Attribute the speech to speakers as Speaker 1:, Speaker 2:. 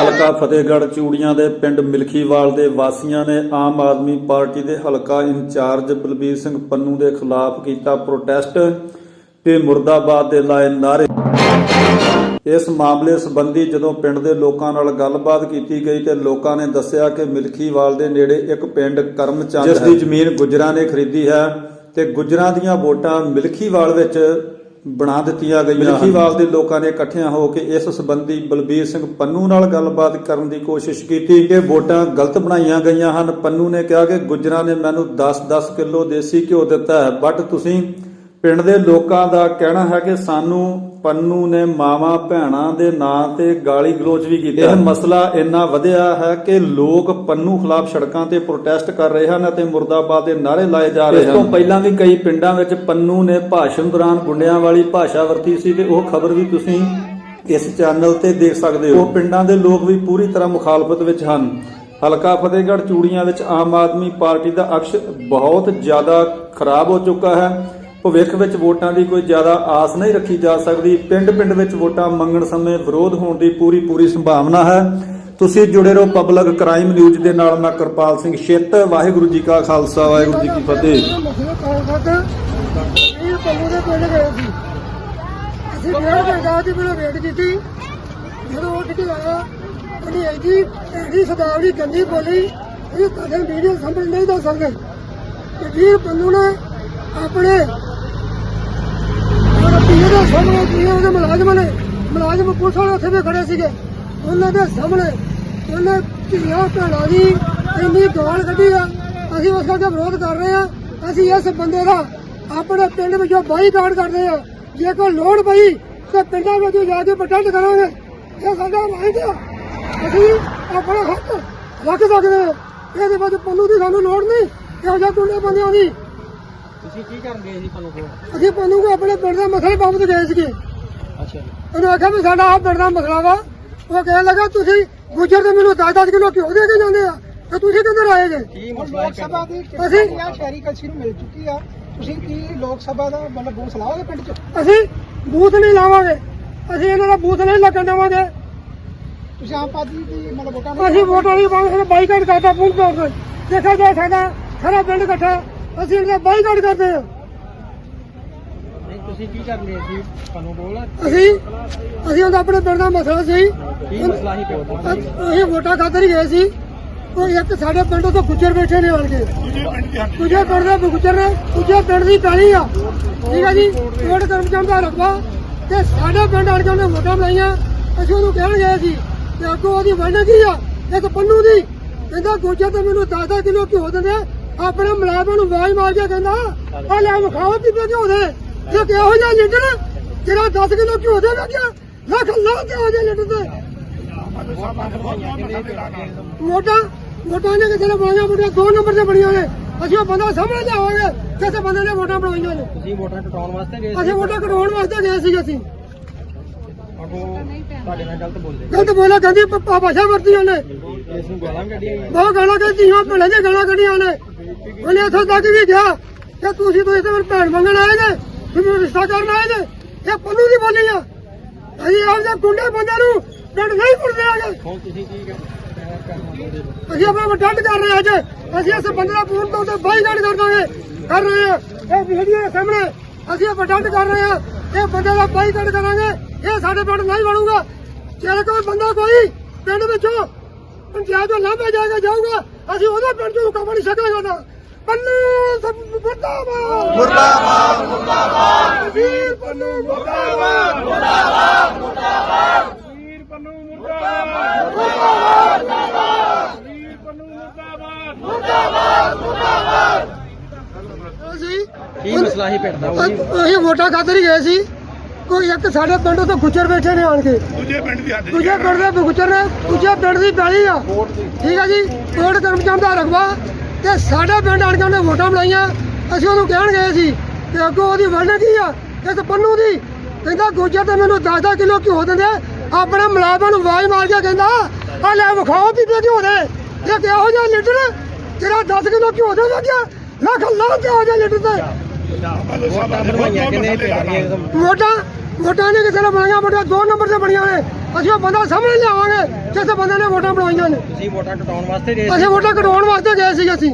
Speaker 1: ਹਲਕਾ ਫਤਿਹਗੜ੍ਹ ਚੂੜੀਆਂ ਦੇ ਪਿੰਡ ਮਿਲਖੀਵਾਲ ਦੇ ਵਾਸੀਆਂ ਨੇ ਆਮ ਆਦਮੀ ਪਾਰਟੀ ਦੇ ਹਲਕਾ ਇੰਚਾਰਜ ਬਲਬੀਰ ਸਿੰਘ ਪੰਨੂ ਦੇ ਖਿਲਾਫ ਕੀਤਾ ਪ੍ਰੋਟੈਸਟ ਤੇ ਮੁਰਦਾਬਾਦ ਦੇ ਲਾਏ ਨਾਅਰੇ। ਇਸ ਮਾਮਲੇ ਸੰਬੰਧੀ ਜਦੋਂ ਪਿੰਡ ਦੇ ਲੋਕਾਂ ਨਾਲ ਗੱਲਬਾਤ ਕੀਤੀ ਗਈ ਤੇ ਲੋਕਾਂ ਨੇ ਦੱਸਿਆ ਕਿ ਮਿਲਖੀਵਾਲ ਦੇ ਨੇੜੇ ਇੱਕ ਪਿੰਡ ਕਰਮਚੰਦ ਜਿਸ ਦੀ ਜ਼ਮੀਨ ਗੁੱਜਰਾਂ ਨੇ ਖਰੀਦੀ ਹੈ ਤੇ ਗੁੱਜਰਾਂ ਦੀਆਂ ਵੋਟਾਂ ਮਿਲਖੀਵਾਲ ਵਿੱਚ ਬਣਾ ਦਿੱਤੀਆਂ ਗਈਆਂ ਮਿਲਖੀਵਾਲ ਦੇ ਲੋਕਾਂ ਨੇ ਇਕੱਠਿਆਂ ਹੋ ਕੇ ਇਸ ਸੰਬੰਧੀ ਬਲਬੀਰ ਸਿੰਘ ਪੰਨੂ ਨਾਲ ਗੱਲਬਾਤ ਕਰਨ ਦੀ ਕੋਸ਼ਿਸ਼ ਕੀਤੀ ਕਿ ਵੋਟਾਂ ਗਲਤ ਬਣਾਈਆਂ ਗਈਆਂ ਹਨ। ਪੰਨੂ ਨੇ ਕਿਹਾ ਕਿ ਗੁੱਜਰਾਂ ਨੇ ਮੈਨੂੰ 10-10 ਕਿਲੋ ਦੇਸੀ ਘਿਓ ਦਿੱਤਾ ਹੈ ਬਟ ਤੁਸੀਂ ਪਿੰਡ ਦੇ ਲੋਕਾਂ ਦਾ ਕਹਿਣਾ ਹੈ ਕਿ ਸਾਨੂੰ ਪੰਨੂ ਨੇ ਮਾਵਾਂ ਭੈਣਾਂ ਦੇ ਨਾਂ ਤੇ ਗਾਲੀ ਗਲੋਚ ਵੀ ਕੀਤਾ। ਇਹ ਮਸਲਾ ਇੰਨਾ ਵਧਿਆ ਹੈ ਕਿ ਲੋਕ ਪੰਨੂ ਖਿਲਾਫ ਸੜਕਾਂ ਤੇ ਪ੍ਰੋਟੈਸਟ ਕਰ ਰਹੇ ਹਨ ਅਤੇ ਮੁਰਦਾਬਾਦ ਦੇ ਨਾਅਰੇ ਲਾਏ ਜਾ ਰਹੇ ਹਨ ਇਸ ਤੋਂ ਪਹਿਲਾਂ ਵੀ ਕਈ ਪਿੰਡਾਂ ਵਿੱਚ ਪੰਨੂ ਨੇ ਭਾਸ਼ਣ ਦੌਰਾਨ ਗੁੰਡਿਆਂ ਵਾਲੀ ਭਾਸ਼ਾ ਵਰਤੀ ਸੀ ਤੇ ਉਹ ਖਬਰ ਵੀ ਤੁਸੀਂ ਇਸ ਚੈਨਲ ਤੇ ਦੇਖ ਸਕਦੇ ਹੋ। ਉਹ ਪਿੰਡਾਂ ਦੇ ਲੋਕ ਵੀ ਪੂਰੀ ਤਰ੍ਹਾਂ ਮੁਖਾਲਫਤ ਵਿੱਚ ਹਨ। ਹਲਕਾ ਫਤਿਹਗੜ੍ਹ ਚੂੜੀਆਂ ਵਿੱਚ ਆਮ ਆਦਮੀ ਪਾਰਟੀ ਦਾ ਅਕਸ਼ ਬਹੁਤ ਜ਼ਿਆਦਾ ਖਰਾਬ ਹੋ ਚੁੱਕਾ ਹੈ। ਭਵਿੱਖ ਵਿੱਚ ਵੋਟਾਂ ਦੀ ਕੋਈ ਜ਼ਿਆਦਾ ਆਸ ਨਹੀਂ ਰੱਖੀ ਜਾ ਸਕਦੀ। ਪਿੰਡ-ਪਿੰਡ ਵਿੱਚ ਵੋਟਾਂ ਮੰਗਣ ਸਮੇਂ ਵਿਰੋਧ ਹੋਣ ਦੀ ਪੂਰੀ-ਪੂਰੀ ਸੰਭਾਵਨਾ ਹੈ। ਤੁਸੀਂ ਜੁੜੇ ਰਹੋ ਪਬਲਿਕ ਕ੍ਰਾਈਮ ਨਿਊਜ਼ ਦੇ ਨਾਲ। ਮੈਂ ਕਿਰਪਾਲ ਸਿੰਘ ਛਿੱਤ। ਵਾਹਿਗੁਰੂ ਜੀ ਕਾ ਖਾਲਸਾ। ਵਾਹਿਗੁਰੂ ਜੀ ਕੀ ਫਤਿਹ।
Speaker 2: ਇਹ ਪੰਨੂ ਦੇ ਪਿੰਡ ਗਏ ਸੀ ਅਸੀਂ ਡੇਢ ਘੰਟਾ ਦੀ ਪਹਿਲਾਂ ਵੇਟ ਕੀਤੀ। ਜਦੋਂ ਉੱਠ ਕੇ ਆਇਆ ਉਹਨੇ ਐਡੀ ਐਡੀ ਸਦਾਵੜੀ ਗੰਦੀ ਬੋਲੀ ਇਹ ਕਦੇ ਵੀਡੀਓ ਸਮਝ ਨਹੀਂ ਦੱਸ ਸਕਦੇ। ਵੀਰ ਪੰਨੂ ਨੇ ਆਪਣੇ ਪੀਏ ਦੇ ਸਾਹਮਣੇ ਪੀਏ ਉਹਦੇ ਮੁਲਾਜ਼ਮਾਂ ਨੇ, ਮੁਲਾਜ਼ਮ ਪੁਲਿਸ ਵਾਲੇ ਉੱਥੇ ਵੀ ਖੜੇ ਸੀਗੇ। ਉਹਨਾਂ ਦੇ ਸਾਹਮਣੇ ਉਹਨੇ ਧੀਆਂ ਭੈਣਾਂ ਦੀ ਇੰਨੀ ਗਾਲ ਕੱਢੀ ਆ। ਅਸੀਂ ਉਸ ਕਰਕੇ ਵਿਰੋਧ ਕਰ ਰਹੇ ਆ ਅਸੀਂ ਇਸ ਬੰਦੇ ਦਾ ਆਪਣੇ ਪਿੰਡ ਵਿੱਚੋਂ ਬਾਈਕਾਟ ਕਰਦੇ ਆ ਜੇ ਕੋਈ ਲੋੜ ਪਈ ਤੇ ਪਿੰਡਾਂ ਵਿੱਚ ਜਾ ਕੇ ਪ੍ਰਟੈਸਟ ਕਰਾਂਗੇ। ਇਹ ਸਾਡਾ ਰਾਈਟ ਆ। ਅਸੀਂ ਆਪਣਾ ਹੱਕ ਰੱਖ ਸਕਦੇ ਹਾਂ। ਇਹਦੇ ਵਿੱਚ ਪੰਨੂ ਦੀ ਸਾਨੂੰ ਲੋੜ ਨਹੀਂ। ਇਹੋ ਜਿਹਾ ਕੁੰਡੇ ਬੰਦਿਆਂ ਦੀ
Speaker 3: ਤੁਸੀਂ ਕੀ ਕਰਨ ਗਏ ਸੀ ਤੁਹਾਨੂੰ ਕੋਲ?
Speaker 2: ਅਸੀਂ ਪੰਨੂ ਕੋ ਆਪਣੇ ਪਿੰਡ ਦੇ ਮਸਲੇ ਬਾਬਤ ਗਏ ਸੀਗੇ।
Speaker 3: ਅੱਛਾ
Speaker 2: ਉਹਨੇ ਆਖਿਆ ਵੀ ਸਾਡਾ ਆਹ ਪਿੰਡ ਦਾ ਮਸਲਾ ਵਾ। ਉਹ ਕਹਿਣ ਲੱਗਾ ਤੁਸੀਂ ਗੁੱਜਰ ਤੇ ਮੈਨੂੰ 10-10 ਕਿਲੋ ਘਿਓ ਦੇ ਕੇ ਜਾਂਦੇ ਆ? ਤੇ ਤੁਸੀਂ ਕਿੱਧਰ ਆਏ ਜੇ?
Speaker 3: ਕੀ ਮਸਲਾ ਹੈ
Speaker 4: ਲੋਕ ਸਭਾ ਦੀ
Speaker 2: ਅਸੀਂ-
Speaker 4: ਕਿਹੜੀਆਂ ਸ਼ਹਿਰੀ ਕਲਸੀ ਨੂੰ ਮਿਲ ਚੁੱਕੀ ਆ। ਤੁਸੀਂ ਕੀ ਲੋਕ ਸਭਾ ਦਾ ਮਤਲਬ ਬੂਥ ਲਾਓਗੇ ਪਿੰਡ 'ਚ?
Speaker 2: ਅਸੀਂ ਬੂਥ ਨਹੀਂ ਲਾਵਾਂਗੇ। ਅਸੀਂ ਇਹਨਾਂ ਦਾ ਬੂਥ ਨਹੀਂ ਲੱਗਣ ਦੇਵਾਂਗੇ।
Speaker 4: ਤੁਸੀਂ ਆਮ ਪਾਰਟੀ ਦੀ ਮਤਲਬ ਵੋਟਾਂ ਨਹੀਂ
Speaker 2: ਅਸੀਂ ਵੋਟਾਂ ਨਹੀਂ ਪਾਵਾਂਗੇ ਬਾਈਕਾਟ ਕਰਦਾ ਪੂੰਝ ਤੌਰ ਤੇ। ਦੇਖਿਆ ਜਾਏ ਸਾਡਾ ਸਾਰਾ ਪਿੰਡ ਇਕੱਠਾ। ਅਸੀਂ ਇਹਨਾਂ ਦਾ ਬਾਈਕਾਟ ਕਰਦੇ ਆ
Speaker 3: ਨਹੀਂ ਤੁਸੀਂ ਕੀ ਗਏ ਸੀ ਤੁਹਾਨੂੰ ਕੋਲ
Speaker 2: ਅਸੀਂ ਅਸੀਂ ਉਹਦਾ ਆਪਣੇ ਪਿੰਡ ਦਾ ਮਸਲਾ ਸੀ।
Speaker 3: ਕੀ ਮਸਲਾ ਹੀ ਕੋਲ
Speaker 2: ਅ- ਅਸੀਂ ਵੋਟਾਂ ਖਾਤਰ ਹੀ ਗਏ ਸੀ। ਉਹ ਇੱਕ ਸਾਡੇ ਪਿੰਡ ਤੋਂ ਗੁੱਜਰ ਬੈਠੇ ਨੇ ਆਣ ਕੇ। ਪਿੰਡ ਦੇ ਗੁੱਜਰ ਨੇ ਦੂਜੇ ਪਿੰਡ ਦੀ ਪੈਲੀ ਆ। ਠੀਕ ਆ ਜੀ? ਕੋਟ ਕਰਮਚੰਦ ਦਾ ਰਕਬਾ ਤੇ ਸਾਡੇ ਪਿੰਡ ਆਣ ਕੇ ਉਹਨੇ ਵੋਟਾਂ ਬਣਾਈਆਂ। ਅਸੀਂ ਉਹਨੂੰ ਕਹਿਣ ਗਏ ਸੀ ਕਿ ਅੱਗੋਂ ਉਹਦੀ ਵੰਡ ਕੀ ਆ? ਇੱਕ ਪੰਨੂ ਦੀ। ਕਹਿੰਦਾ ਗੁੱਜਰ ਤੇ ਮੈਨੂੰ 10 ਕਿਲੋ ਘਿਓ ਦਿੰਦੇ ਆਪਣੇ ਮਲਾਜ਼ਮਾਂ ਨੂੰ ਆਵਾਜ਼ ਮਾਰ ਕੇ ਕਹਿੰਦਾ ਆ ਲੈ ਵਿਖਾਓ ਪੀਪੇ ਘਿਓ ਦੇ। ਇਹ ਕਿਹੋ ਜਿਹਾ ਲੀਡਰ ਜਿਹੜਾ 10 ਕਿਲੋ ਘਿਓ ਦੇ ਲੱਗਿਆ ਲੱਖ ਲੱਖ ਕਿਹੋ ਜਿਹਾ ਲੀਡਰ ਤੇ ਵੋਟਾਂ ਵੋਟਾਂ ਨੇ ਕਿਸੇ ਨੇ ਬਣਾਈਆਂ ਵੋਟਾਂ ਦੋ ਨੰਬਰ ਤੇ ਬਣੀਆਂ ਨੇ। ਅਸੀਂ ਉਹ ਬੰਦਾ ਸਾਹਮਣੇ ਲਿਆਵਾਂਗੇ ਕਿਸੇ ਬੰਦੇ ਨੇ ਵੋਟਾਂ ਬਣਾਈਆਂ ਨੇ।
Speaker 3: ਤੁਸੀਂ ਵੋਟਾਂ ਕਟਾਉਣ ਵਾਸਤੇ ਗਏ
Speaker 2: ਅਸੀਂ ਵੋਟਾਂ ਕਢਵਾਉਣ ਵਾਸਤੇ ਗਏ ਸੀ ਅਸੀਂ।
Speaker 3: ਅੱਗੋਂ ਤੁਹਾਡੇ ਨਾਲ ਗਲਤ ਬੋਲਦੇ।
Speaker 2: ਗਲਤ ਬੋਲਿਆ ਕਹਿੰਦੀ ਭਾਸ਼ਾ ਵਰਤੀ ਉਹਨੇ
Speaker 3: ਇਸ ਨੂੰ ਗਾਲਾਂ ਕੱਢੀਆਂ
Speaker 2: ਬਹੁਤ ਗਾਲਾਂ ਕਹਿੰਦੀਆਂ ਭਲੇ ਦੀਆਂ ਗਾਲਾਂ ਕੱਢੀਆਂ ਨੇ। ਉਹਨੇ ਇੱਥੋਂ ਤੱਕ ਵੀ ਗਿਆ ਕਿ ਤੁਸੀਂ ਤੋਂ ਇੱਥੇ ਮੇਰੇ ਭੈਣ ਮੰਗਣ ਆਏ ਨੇ ਤੁਸੀਂ ਰਿਸ਼ਤਾ ਕਰਨ ਆਏ ਨੇ ਇਹ ਪੰਨੂ ਦੀ ਬੋਲੀ ਆ। ਅਸੀਂ ਆਪ ਦੇ ਗੁੰਡੇ ਬੰਦਿਆਂ ਨੂੰ ਪਿੰਡ ਨਹੀਂ ਪੁੱਟਦੇ ਆਗੇ
Speaker 3: ਹੁਣ ਤੁਸੀਂ ਕੀ
Speaker 2: ਅਸੀਂ ਆਪਣਾ ਵੱਡੰਡ ਕਰ ਰਹੇ ਅੱਜ। ਅਸੀਂ ਇਸ ਬੰਦੇ ਦਾ ਪੂਰਨ ਤੌਰ ਤੇ ਬਾਈਕਾਟ ਕਰ ਦਾਂਗੇ। ਕਰ ਰਹੇ ਹਾਂ। ਇਹ ਵੀਡੀਓ ਦੇ ਸਾਹਮਣੇ ਅਸੀਂ ਇਹ ਵੱਡੰਡ ਕਰ ਰਹੇ ਹਾਂ। ਇਹ ਬੰਦੇ ਦਾ ਬਾਈਕਾਟ ਕਰਾਂਗੇ। ਇਹ ਸਾਡੇ ਪਿੰਡ ਨਹੀਂ ਬਣੂਗਾ। ਜੇ ਕੋਈ ਬੰਦਾ ਕੋਈ ਪਿੰਡ ਵਿੱਚੋਂ ਪੰਚਾਇਤ ਤੋਂ ਲਾਂਭੇ ਜਾਏਗਾ ਜਾਊਗਾ ਅਸੀਂ ਉਹਦੇ ਪਿੰਡ ਚੋਂ ਰੁਕਾ ਨਹੀਂ ਸਕਾਂਗੇ ਉਹਦਾ ਪੰਨੂ ਸਭ ਮੁਰਦਾਬਾਦ। ਮੁਰਦਾਬਾਦ ਮੁਰਦਾਬਾਦ। ਵੀਰ ਪੰਨੂ ਮੁਰਦਾਬਾਦ।
Speaker 3: ਵੀਰ ਪੰਨੂ ਮੁਰਦਾਬਾਦ। ਵੀਰ ਪੰਨੂ ਮੁਰਦਾਬਾਦ।
Speaker 2: ਅਸੀਂ
Speaker 3: ਕੀ ਮਸਲਾ ਹੀ ਪਿੰਡ ਦਾ? ਉਹ ਵੀ
Speaker 2: ਅਸੀਂ ਵੋਟਾਂ ਖਾਤਰ ਹੀ ਗਏ ਸੀ। ਕੋਈ ਇੱਕ ਸਾਡੇ ਪਿੰਡ ਤੋਂ ਗੁੱਜਰ ਬੈਠੇ ਨੇ ਆਣ ਕੇ। ਦੂਜੇ ਪਿੰਡ ਦੀ ਹੱਦ ਦੂਜੇ ਪਿੰਡ ਦੇ ਗੁੱਜਰ ਨੇ ਦੂਜੇ ਪਿੰਡ ਦੀ ਪੈਲੀ ਆ। ਠੀਕ ਆ ਜੀ ਕੋਟ ਕਰਮਚੰਦ ਦਾ ਰਕਬਾ। ਤੇ ਸਾਡੇ ਪਿੰਡ ਆਣ ਕੇ ਉਹਨੇ ਵੋਟਾਂ ਬਣਾਈਆਂ। ਅਸੀਂ ਉਹਨੂੰ ਕਹਿਣ ਗਏ ਸੀ ਕਿ ਅੱਗੋਂ ਉਹਦੀ ਵੰਡ ਕੀ ਆ? ਇਸ ਪੰਨੂ ਦੀ। ਕਹਿੰਦਾ ਗੁੱਜਰ ਤੇ ਮੈਨੂੰ 10-10 ਕਿਲੋ ਘਿਓ ਦਿੰਦੇ। ਆਪਣੇ ਮੁਲਾਜ਼ਮਾਂ ਨੂੰ ਆਵਾਜ਼ ਮਾਰ ਕੇ ਕਹਿੰਦਾ ਆ ਲੈ ਵਿਖਾਓ ਪੀਪੇ ਘਿਓ ਦੇ। ਇਹ ਕਿਹੋ ਜਿਹਾ ਲੀਡਰ ਜਿਹੜਾ 10 ਕਿਲੋ ਘਿਓ ਦੇ ਲੱਗਿਆ ਲੱਖ ਲੱਖ ਕਿਹੋ ਜਿਹਾ ਲੀਡਰ ਤੇ। ਵੋਟਾਂ ਵੋਟਾਂ ਨਹੀਂ ਕਿਸੇ ਨੇ ਬਣਾਈਆਂ ਵੋਟਾਂ ਦੋ ਨੰਬਰ ਤੇ ਬਣੀਆਂ ਨੇ। ਅਸੀਂ ਉਹ ਬੰਦਾ ਸਾਹਮਣੇ ਲਿਆਵਾਂਗੇ ਜਿਸ ਬੰਦੇ ਨੇ ਵੋਟਾਂ ਬਣਾਈਆਂ ਨੇ।
Speaker 3: ਤੁਸੀਂ ਵੋਟਾਂ ਕਟਾਉਣ ਵਾਸਤੇ ਗਏ
Speaker 2: ਅਸੀਂ ਵੋਟਾਂ ਕਢਾਉਣ ਵਾਸਤੇ ਗਏ ਸੀ ਅਸੀਂ।